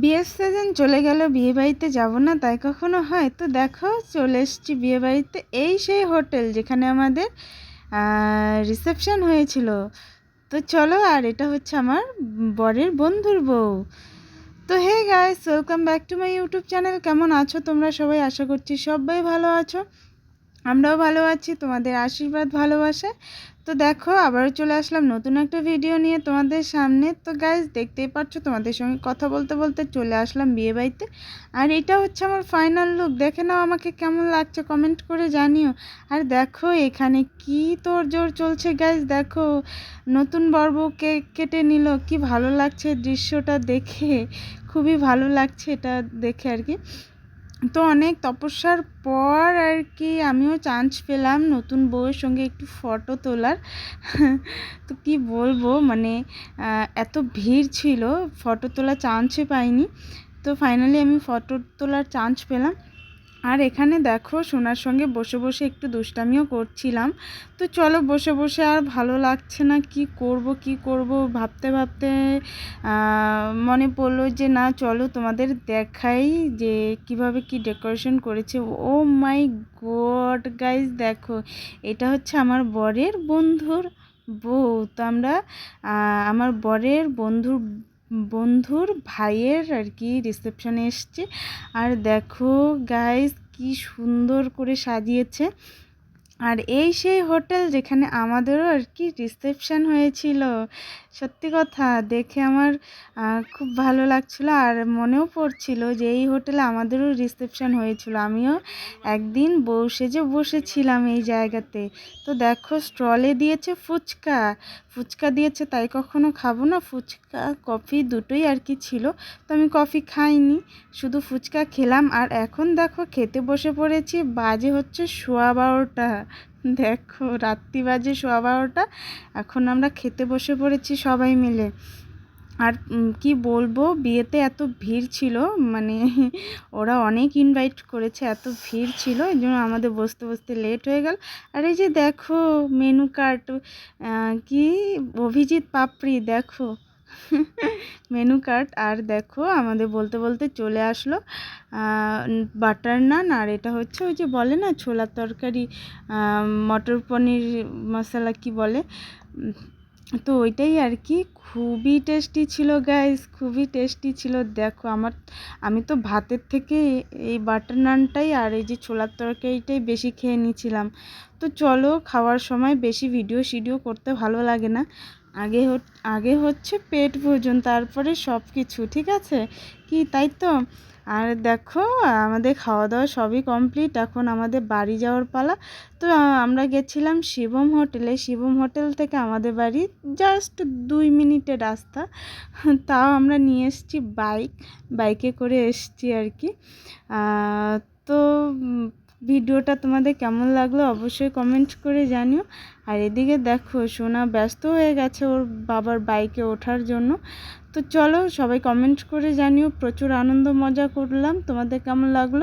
বিয়ের সিজন চলে গেল, বিয়ে বাড়িতে যাব না, তাই কখনো হয়? তো দেখো, চলে এসছি বিয়ে বাড়িতে। এই সেই হোটেল যেখানে আমাদের রিসেপশন হয়েছিল। তো চলো, আর এটা হচ্ছে আমার বরের বন্ধুর বউ। তো hey guys welcome back to my YouTube channel কেমন আছো তোমরা সবাই? আশা করছি সবাই ভালো আছো। আমরাও ভালো আছি, তোমাদের আশীর্বাদ, ভালোবাসা। তো দেখো, আবারও চলে আসলাম নতুন একটা ভিডিও নিয়ে তোমাদের সামনে। তো গাইজ দেখতেই পাচ্ছ, তোমাদের সঙ্গে কথা বলতে বলতে চলে আসলাম বিয়ে বাড়িতে। আর এটা হচ্ছে আমার ফাইনাল লুক দেখে নাও আমাকে কেমন লাগছে কমেন্ট করে জানিও। আর দেখো, এখানে কি তোর জোর চলছে গাইজ দেখো। নতুন বর্ব কেক কেটে নিল, কি ভালো লাগছে দৃশ্যটা দেখে। খুবই ভালো লাগছে এটা দেখে আর কি। তো অনেক তপস্যার পর আর কি আমিও চান্স পেলাম নতুন বউয়ের সঙ্গে একটু ফটো তোলার। তো কি বলব মানে এত ভিড় ছিল ফটো তোলার চান্সই পাইনি। তো ফাইনালি আমি ফটো তোলার চান্স পেলাম। আর এখানে দেখো সোনার সঙ্গে বসে বসে একটু দুষ্টামিও করছিলাম। তো চলো বসে বসে আর ভালো লাগছে না, কি করব কি করব? ভাবতে ভাবতে মনে পড়ল যে না, চলো তোমাদের দেখাই যে কীভাবে কি ডেকোরেশন করেছে। ও মাই গড গাইজ দেখো, এটা হচ্ছে আমার বরের বন্ধুর বউ। তো আমরা আমার বরের বন্ধুর বন্ধুর ভাইয়ের আর কি রিসেপশনে এসছে। আর দেখো, গাইস কি সুন্দর করে সাজিয়েছে। আর এই সেই হোটেল যেখানে আমাদেরও আর কি রিসেপশান হয়েছিল, সত্যি কথা দেখে আমার খুব ভালো লাগছিল আর মনেও পড়ছিল যে এই হোটেলে আমাদেরও রিসেপশান হয়েছিল। আমিও একদিন বউ সেজে বসেছিলাম এই জায়গাতে, তো দেখো স্টলে দিয়েছে ফুচকা ফুচকা দিয়েছে তাই কখনো খাব না, ফুচকা, কফি দুটোই আর কি ছিল, তো আমি কফি খাইনি, শুধু ফুচকা খেলাম আর এখন দেখো খেতে বসে পড়েছি, বাজে হচ্ছে সোয়া বারোটা। দেখো, রাত্রি বাজে সোয়া বারোটা। এখন আমরা খেতে বসে পড়েছি সবাই মিলে। আর কি বলব, বিয়েতে এত ভিড় ছিল মানে ওরা অনেক ইনভাইট করেছে, এত ভিড় ছিল, এই জন্য আমাদের বসতে বসতে লেট হয়ে গেল। আর এই যে দেখো মেনু কার্ড কি অভিজিৎ পাপড়ি, দেখো। মেনু কার্ড আর দেখো আমাদের বলতে বলতে চলে আসলো বাটার নান, আর এটা হচ্ছে ওই যে বলে না ছোলার তরকারি মটর পনির মশলা কি বলে? তো ওইটাই আর কি, খুবই টেস্টি ছিল গাইস খুবই টেস্টি ছিল। দেখো আমার, আমি তো ভাতের থেকে এই বাটার নানটাই আর এই যে ছোলার তরকারিটাই বেশি খেয়ে নিয়েছিলাম। তো চলো, খাওয়ার সময় বেশি ভিডিও শিডিও করতে ভালো লাগে না। আগে আগে হচ্ছে পেট ভোজন, তারপরে সব কিছু ঠিক আছে? কি, তাই তো? আর দেখো, আমাদের খাওয়া দাওয়া সবই কমপ্লিট এখন আমাদের বাড়ি যাওয়ার পালা। তো আমরা গেছিলাম শিবম হোটেলে, শিবম হোটেল থেকে আমাদের বাড়ি জাস্ট দুই মিনিটের রাস্তা। তাও আমরা নিয়ে এসেছি বাইক বাইকে করে এসছি আর কি। তো ভিডিওটা তোমাদের কেমন লাগল অবশ্যই কমেন্ট করে জানিও। আর এদিকে দেখো, সোনা ব্যস্ত হয়ে গেছে ওর বাবার বাইকে ওঠার জন্য। তো চলো সবাই কমেন্ট করে জানিও, প্রচুর আনন্দ মজা করলাম। তোমাদের কেমন লাগল?